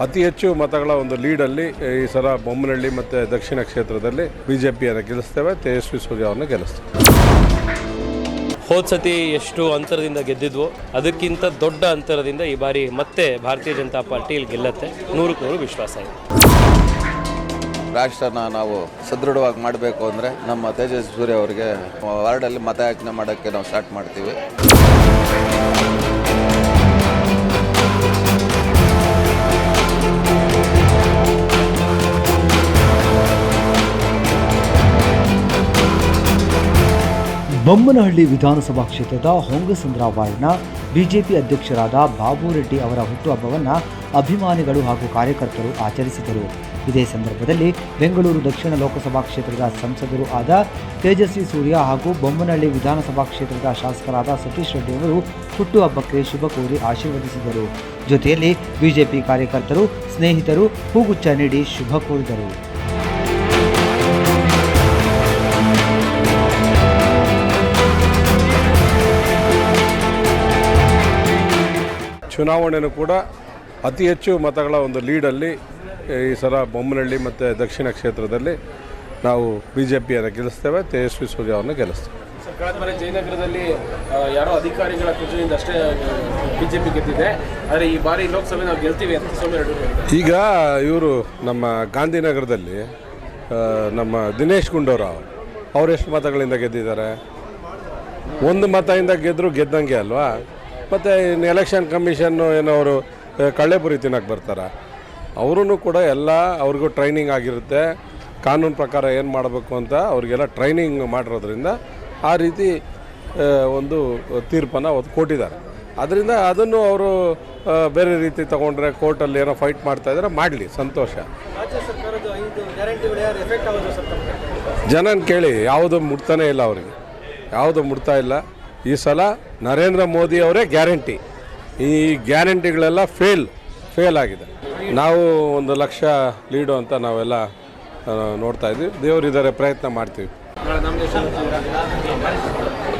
ಅತಿ ಹೆಚ್ಚು ಮತಗಳ ಒಂದು ಲೀಡಲ್ಲಿ ಈ ಸಲ ಬೊಮ್ಮನಹಳ್ಳಿ ಮತ್ತು ದಕ್ಷಿಣ ಕ್ಷೇತ್ರದಲ್ಲಿ ಬಿಜೆಪಿಯನ್ನು ಜೆ ಪಿಯನ್ನು ಗೆಲ್ಲಿಸ್ತೇವೆ ತೇಜಸ್ವಿ ಸೂರ್ಯ ಅವರನ್ನು ಗೆಲ್ಲಿಸ್ತೇವೆ. ಹೋದ ಸತಿ ಎಷ್ಟು ಅಂತರದಿಂದ ಗೆದ್ದಿದ್ವು ಅದಕ್ಕಿಂತ ದೊಡ್ಡ ಅಂತರದಿಂದ ಈ ಬಾರಿ ಮತ್ತೆ ಭಾರತೀಯ ಜನತಾ ಪಾರ್ಟಿ ಇಲ್ಲಿ ಗೆಲ್ಲತ್ತೆ. ನೂರಕ್ಕೆ ನೂರು ವಿಶ್ವಾಸ ಇದೆ. ರಾಷ್ಟ್ರನ ನಾವು ಸದೃಢವಾಗಿ ಮಾಡಬೇಕು ಅಂದರೆ ನಮ್ಮ ತೇಜಸ್ವಿ ಸೂರ್ಯ ಅವರಿಗೆ ವಾರ್ಡಲ್ಲಿ ಮತಯಾಚನೆ ಮಾಡೋಕ್ಕೆ ನಾವು ಸ್ಟಾರ್ಟ್ ಮಾಡ್ತೀವಿ. ಬೊಮ್ಮನಹಳ್ಳಿ ವಿಧಾನಸಭಾ ಕ್ಷೇತ್ರದ ಹೊಂಗಸಂದ್ರ ವಾರ್ಡ್ನ ಬಿಜೆಪಿ ಅಧ್ಯಕ್ಷರಾದ ಬಾಬು ರೆಡ್ಡಿ ಅವರ ಹುಟ್ಟುಹಬ್ಬವನ್ನು ಅಭಿಮಾನಿಗಳು ಹಾಗೂ ಕಾರ್ಯಕರ್ತರು ಆಚರಿಸಿದರು. ಇದೇ ಸಂದರ್ಭದಲ್ಲಿ ಬೆಂಗಳೂರು ದಕ್ಷಿಣ ಲೋಕಸಭಾ ಕ್ಷೇತ್ರದ ಸಂಸದರು ಆದ ತೇಜಸ್ವಿ ಸೂರ್ಯ ಹಾಗೂ ಬೊಮ್ಮನಹಳ್ಳಿ ವಿಧಾನಸಭಾ ಕ್ಷೇತ್ರದ ಶಾಸಕರಾದ ಸತೀಶ್ ರೆಡ್ಡಿ ಅವರು ಹುಟ್ಟುಹಬ್ಬಕ್ಕೆ ಶುಭ ಕೋರಿ ಆಶೀರ್ವದಿಸಿದರು. ಜೊತೆಯಲ್ಲಿ ಬಿಜೆಪಿ ಕಾರ್ಯಕರ್ತರು, ಸ್ನೇಹಿತರು, ಹೂಗುಚ್ಛ ನೀಡಿ ಶುಭ ಕೋರಿದರು. ಚುನಾವಣೆಯೂ ಕೂಡ ಅತಿ ಹೆಚ್ಚು ಮತಗಳ ಒಂದು ಲೀಡಲ್ಲಿ ಈ ಸಲ ಬೊಮ್ಮನಹಳ್ಳಿ ಮತ್ತು ದಕ್ಷಿಣ ಕ್ಷೇತ್ರದಲ್ಲಿ ನಾವು ಬಿ ಜೆ ಪಿಯನ್ನು ಗೆಲ್ಲಿಸ್ತೇವೆ ತೇಜಸ್ವಿ ಸೂರ್ಯ ಅವರನ್ನು ಗೆಲ್ಲಿಸ್ತೇವೆ. ಕಳೆದ ಬಾರಿ ಜಯನಗರದಲ್ಲಿ ಯಾರೋ ಅಧಿಕಾರಿಗಳ ಕುಜದಿಂದ ಅಷ್ಟೇ ಬಿ ಜೆ ಪಿ ಗೆದ್ದಿದೆ. ಆದರೆ ಈ ಬಾರಿ ಲೋಕಸಭೆ ನಾವು ಗೆಲ್ತೀವಿ ಅಂತ ಸೋಮವಾರ ಈಗ ಇವರು ನಮ್ಮ ಗಾಂಧಿನಗರದಲ್ಲಿ ನಮ್ಮ ದಿನೇಶ್ ಗುಂಡೂರಾವ್ ಅವ್ರು ಎಷ್ಟು ಮತಗಳಿಂದ ಗೆದ್ದಿದ್ದಾರೆ? ಒಂದು ಮತದಿಂದ ಗೆದ್ದರೂ ಗೆದ್ದಂಗೆ ಅಲ್ವಾ? ಮತ್ತು ಇನ್ನು ಎಲೆಕ್ಷನ್ ಕಮಿಷನ್ನು ಏನೋ ಅವರು ಕಳ್ಳೆಪುರಿ ತಿನ್ನಕ್ಕೆ ಬರ್ತಾರೆ. ಅವರೂ ಕೂಡ ಎಲ್ಲ ಅವ್ರಿಗೂ ಟ್ರೈನಿಂಗ್ ಆಗಿರುತ್ತೆ. ಕಾನೂನು ಪ್ರಕಾರ ಏನು ಮಾಡಬೇಕು ಅಂತ ಅವ್ರಿಗೆಲ್ಲ ಟ್ರೈನಿಂಗ್ ಮಾಡಿರೋದ್ರಿಂದ ಆ ರೀತಿ ಒಂದು ತೀರ್ಪನ್ನು ಅವತ್ತು ಕೊಟ್ಟಿದ್ದಾರೆ. ಅದರಿಂದ ಅದನ್ನು ಅವರು ಬೇರೆ ರೀತಿ ತಗೊಂಡ್ರೆ ಕೋರ್ಟಲ್ಲಿ ಏನೋ ಫೈಟ್ ಮಾಡ್ತಾ ಇದ್ದಾರೆ ಮಾಡಲಿ ಸಂತೋಷ. ಜನನ ಕೇಳಿ ಯಾವುದು ಮುಟ್ತಾನೇ ಇಲ್ಲ ಅವರಿಗೆ. ಯಾವುದು ಮುಟ್ತಾ ಇಲ್ಲ. ಈ ಸಲ ನರೇಂದ್ರ ಮೋದಿ ಅವರೇ ಗ್ಯಾರಂಟಿ. ಈ ಗ್ಯಾರಂಟಿಗಳೆಲ್ಲ ಫೇಲ್ ಫೇಲ್ ಆಗಿದೆ. ನಾವು ಒಂದು ಲಕ್ಷ ಲೀಡು ಅಂತ ನಾವೆಲ್ಲ ನೋಡ್ತಾ ಇದ್ವಿ. ದೇವರಿದ್ದಾರೆ ಪ್ರಯತ್ನ ಮಾಡ್ತೀವಿ.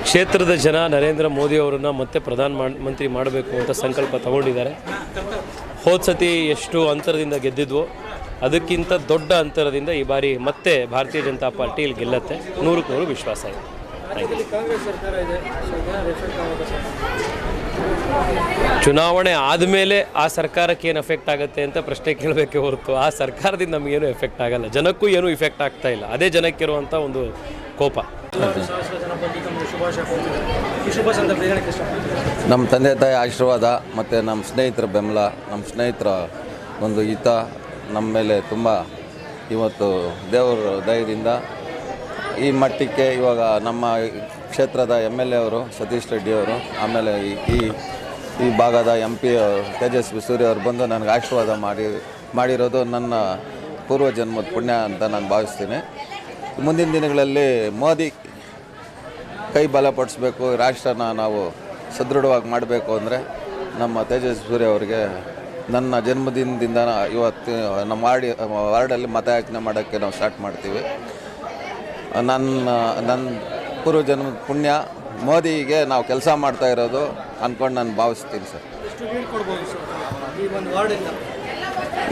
ಕ್ಷೇತ್ರದ ಜನ ನರೇಂದ್ರ ಮೋದಿ ಅವರನ್ನು ಮತ್ತೆ ಪ್ರಧಾನ ಮಂತ್ರಿ ಮಾಡಬೇಕು ಅಂತ ಸಂಕಲ್ಪ ತಗೊಂಡಿದ್ದಾರೆ. ಹೋದ ಸತಿ ಎಷ್ಟು ಅಂತರದಿಂದ ಗೆದ್ದಿದ್ವೋ, ಅದಕ್ಕಿಂತ ದೊಡ್ಡ ಅಂತರದಿಂದ ಈ ಬಾರಿ ಮತ್ತೆ ಭಾರತೀಯ ಜನತಾ ಪಾರ್ಟಿ ಇಲ್ಲಿ ಗೆಲ್ಲತ್ತೆ. ನೂರಕ್ಕೆ ನೂರು ವಿಶ್ವಾಸ ಇದೆ. Thank ಕಾಂಗ್ರೆಸ್ ಸರ್ಕಾರ ಇದೆ ಸೊ ಏನಾದ್ರು ಎಫೆಕ್ಟ್ ಆಗೋದು ಚುನಾವಣೆ ಆದಮೇಲೆ ಆ ಸರ್ಕಾರಕ್ಕೆ ಏನು ಎಫೆಕ್ಟ್ ಆಗುತ್ತೆ ಅಂತ ಪ್ರಶ್ನೆ ಕೇಳಬೇಕೆ ಹೊರತು ಆ ಸರ್ಕಾರದಿಂದ ನಮಗೇನು ಎಫೆಕ್ಟ್ ಆಗಲ್ಲ. ಜನಕ್ಕೂ ಏನು ಇಫೆಕ್ಟ್ ಆಗ್ತಾ ಇಲ್ಲ. ಅದೇ ಜನಕ್ಕಿರುವಂಥ ಒಂದು ಕೋಪ. ನಮ್ಮ ತಂದೆ ತಾಯಿ ಆಶೀರ್ವಾದ ಮತ್ತು ನಮ್ಮ ಸ್ನೇಹಿತರ ಬೆಂಬಲ ನಮ್ಮ ಸ್ನೇಹಿತರ ಒಂದು ಹಿತ ನಮ್ಮ ಮೇಲೆ ತುಂಬ ಇವತ್ತು ದೇವರ ದಯದಿಂದ ಈ ಮಟ್ಟಕ್ಕೆ ಇವಾಗ ನಮ್ಮ ಕ್ಷೇತ್ರದ ಎಂ ಎಲ್ ಎ ಅವರು, ಸತೀಶ್ ರೆಡ್ಡಿ ಅವರು, ಆಮೇಲೆ ಈ- ಈ ಭಾಗದ ಎಂ ಪಿ ತೇಜಸ್ವಿ ಸೂರ್ಯ ಅವರು ಬಂದು ನನಗೆ ಆಶೀರ್ವಾದ ಮಾಡಿ, ಮಾಡಿರೋದು ನನ್ನ ಪೂರ್ವ ಜನ್ಮದ ಪುಣ್ಯ ಅಂತ ನಾನು ಭಾವಿಸ್ತೀನಿ. ಮುಂದಿನ ದಿನಗಳಲ್ಲಿ ಮೋದಿ ಕೈ ಬಲಪಡಿಸ್ಬೇಕು ರಾಷ್ಟ್ರನ ನಾವು ಸದೃಢವಾಗಿ ಮಾಡಬೇಕು ಅಂದರೆ ನಮ್ಮ ತೇಜಸ್ವಿ ಸೂರ್ಯ ಅವರಿಗೆ ನನ್ನ ಜನ್ಮದಿನದಿಂದ ಇವತ್ತು ನಮ್ಮ ವಾರ್ಡಿ, ವಾರ್ಡಲ್ಲಿ ಮತಯಾಚನೆ ಮಾಡೋಕ್ಕೆ ನಾವು ಸ್ಟಾರ್ಟ್ ಮಾಡ್ತೀವಿ. ನನ್ನ ನನ್ನ ಪೂರ್ವ ಜನ್ಮದ ಪುಣ್ಯ ಮೋದಿಗೆ ನಾವು ಕೆಲಸ ಮಾಡ್ತಾ ಇರೋದು ಅಂದ್ಕೊಂಡು ನಾನು ಭಾವಿಸ್ತೀನಿ ಸರ್.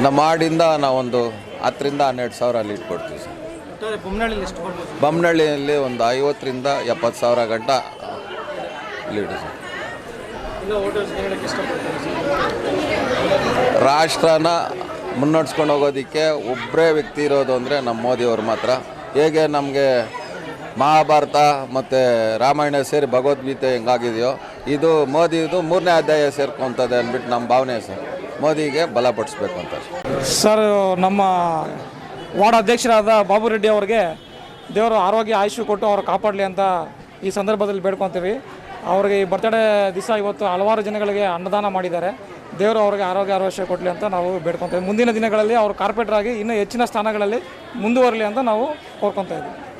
ನಮ್ಮ ವಾರ್ಡಿಂದ ನಾವೊಂದು ಹತ್ತರಿಂದ ಹನ್ನೆರಡು ಸಾವಿರ ಲೀಡ್ ಕೊಡ್ತೀವಿ ಸರ್. ಬೊಮ್ಮನಹಳ್ಳಿಯಲ್ಲಿ ಒಂದು ಐವತ್ತರಿಂದ ಎಪ್ಪತ್ತು ಸಾವಿರ ಗಂಟ ಲೀಡ್ ಸರ್. ರಾಷ್ಟ್ರನ ಮುನ್ನಡೆಸ್ಕೊಂಡು ಹೋಗೋದಕ್ಕೆ ಒಬ್ಬರೇ ವ್ಯಕ್ತಿ ಇರೋದು ಅಂದರೆ ನಮ್ಮ ಮೋದಿಯವರು ಮಾತ್ರ. ಹೇಗೆ ನಮಗೆ ಮಹಾಭಾರತ ಮತ್ತು ರಾಮಾಯಣ ಸೇರಿ ಭಗವದ್ಗೀತೆ ಹೆಂಗಾಗಿದೆಯೋ, ಇದು ಮೋದಿದು ಮೂರನೇ ಅಧ್ಯಾಯ ಸೇರ್ಕೊಂತದೆ ಅಂದ್ಬಿಟ್ಟು ನಮ್ಮ ಭಾವನೆ ಸರ್. ಮೋದಿಗೆ ಬಲಪಡಿಸ್ಬೇಕು ಅಂತ ಸರ್. ನಮ್ಮ ವಾರ್ಡ್ ಅಧ್ಯಕ್ಷರಾದ ಬಾಬು ರೆಡ್ಡಿ ಅವರಿಗೆ ದೇವರು ಆರೋಗ್ಯ ಆಯುಷ್ಯ ಕೊಟ್ಟು ಅವ್ರು ಕಾಪಾಡಲಿ ಅಂತ ಈ ಸಂದರ್ಭದಲ್ಲಿ ಬೇಡ್ಕೊತೀವಿ. ಅವರಿಗೆ ಈ ಬರ್ತಡೇ ದಿವಸ ಇವತ್ತು ಹಲವಾರು ಜನಗಳಿಗೆ ಅನ್ನದಾನ ಮಾಡಿದ್ದಾರೆ. ದೇವರು ಅವ್ರಿಗೆ ಆರೋಗ್ಯ ಆರೋಗ್ಯ ಕೊಡಲಿ ಅಂತ ನಾವು ಬೇಡ್ಕೊತೀವಿ ಮುಂದಿನ ದಿನಗಳಲ್ಲಿ ಅವರು ಕಾರ್ಪೆಟ್ರಾಗಿ ಇನ್ನೂ ಹೆಚ್ಚಿನ ಸ್ಥಾನಗಳಲ್ಲಿ ಮುಂದುವರಲಿ ಅಂತ ನಾವು ಕೋರ್ಕೊತಾ ಇದ್ದೀವಿ.